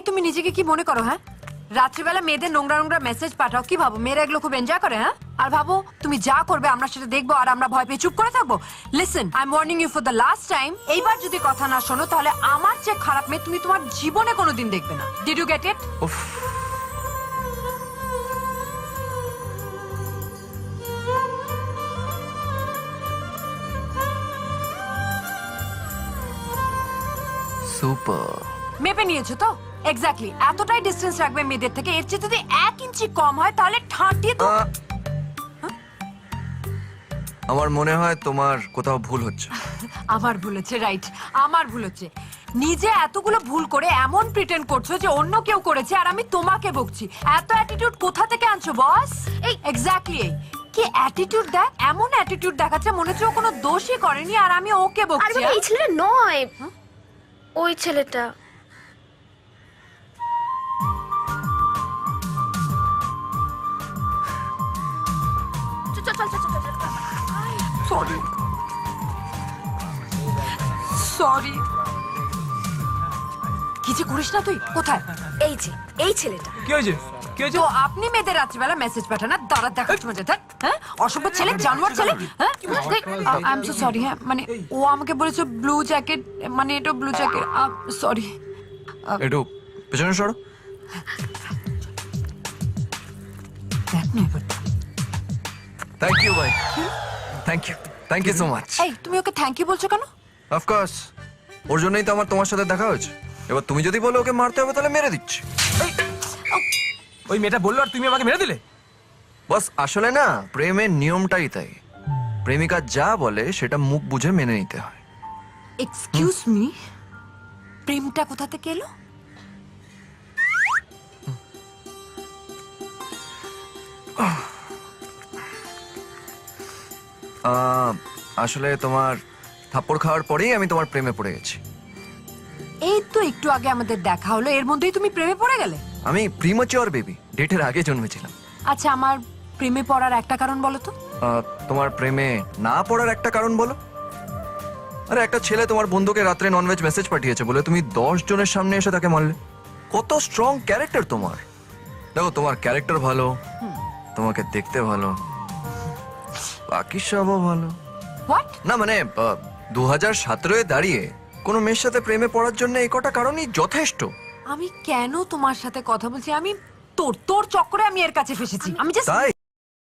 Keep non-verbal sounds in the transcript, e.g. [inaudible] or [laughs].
এই তুমি নিজেকে কি মনে করো হ্যাঁ? রাত্রিবেলা মেয়েদের নোংরা নোংরা মেসেজ পাঠাও। কি ভাবো মেয়েরা এগুলো খুব এনজয় করে হ্যাঁ? আর ভাবো তুমি যা করবে আমরা সেটা দেখব আর আমরা ভয় পেয়ে চুপ করে থাকব। Listen I am warning you for the last time এইবার যদি কথা না শোনো তাহলে আমার যে খারাপ মেয়ে তুমি তোমার জীবনে কোনোদিন দেখবে না। Did you get it super মেপে নিয়েছো তো? এক্স্যাক্টলি এতটাই ডিস্টেন্স রাখবে মেয়েদের থেকে। এর চেয়ে যদি এক ইঞ্চি কম হয় তাহলে ঠাঁটিয়ে তো আমার মনে হয় তোমার কোথাও ভুল হচ্ছে। [laughs] আমার ভুল হচ্ছে রাইট আমার ভুল হচ্ছে। নিজে এতগুলো ভুল করে এমন প্রিটেন্ড করছ যে অন্য কেউ করেছে আর আমি তোমাকে বকছি এত অ্যাটিটিউড কোথা থেকে আনছো বস এই এক্স্যাক্টলি এই। কি অ্যাটিটিউড দেখ এমন অ্যাটিটিউড দেখাচ্ছে মনে হচ্ছে ও কোনো দোষই করেনি আর আমি ওকে আরে বকছি বাবা এই ছেলেটা নয়। ওই ছেলেটা। চল, চল। সরি সরি কি যে করিস না তুই? কোথায়? এই যে এই ছেলেটা। কি হয়েছে? কি হয়েছে? তো আপনি মেয়েদের রাত্রিবেলা মেসেজ পাঠান আর দাঁড়া দেখাচ্ছ মজা ধ্যাৎ, হ্যাঁ? অসভ্য ছেলে জানোয়ার ছেলে হ্যাঁ? আই এম সো সরি হ্যাঁ? মানে ও আমাকে বলেছে ব্লু জ্যাকেট মানে এটা ব্লু জ্যাকেট সরি একটু পেছনে সরো। দেখ না এবার। থ্যাংক ইউ ভাই thank you thank you so much এই তুমি ওকে থ্যাংক ইউ বলছো কেন? অফকোর্স ওর জন্যই তো আমার তোমার সাথে দেখা হয়েছে। এবার তুমি যদি বলো ওকে মারতে হবে তাহলে মেরে দিচ্ছি। ওই মেয়েটা বলল আর তুমি আমাকে মেরে দিলে? বস আসলে না প্রেমের নিয়মটাই তাই। প্রেমিকা যা বলে সেটা মুখ বুঝে মেনে নিতে হয়। এক্সকিউজ মি প্রেমটা কোথা থেকে এলো? আসলে তোমার থাপ্পড় খাওয়ার পরেই আমি তোমার প্রেমে পড়ে গেছি। এই তো একটু আগে আমাদের দেখা হলো এর মধ্যেই তুমি প্রেমে পড়ে গেলে? আমি প্রিমাচিওর বেবি ডেটের আগে জন্মেছিলাম। আচ্ছা আমার প্রেমে পড়ার একটা কারণ বলো তো। তোমার প্রেমে না পড়ার একটা কারণ বলো। আরে একটা ছেলে তোমার বন্ধুকে রাত্রে ননভেজ মেসেজ পাঠিয়েছে বলে তুমি দশ জনের সামনে এসে তাকে মারলে। কত স্ট্রং ক্যারেক্টার তোমার। দেখো তোমার ক্যারেক্টার ভালো তোমাকে দেখতে ভালো। বাকি সবও ভালো। হোয়াট না মানে দু হাজার সতেরোয় দাঁড়িয়ে কোনো মেয়ের সাথে প্রেমে পড়ার জন্য এই কটা কারণই যথেষ্ট। আমি কেন তোমার সাথে কথা বলছি? আমি তোর তোর চক্করে আমি এর কাছে ফেসেছি। আমি জাস্ট তাই?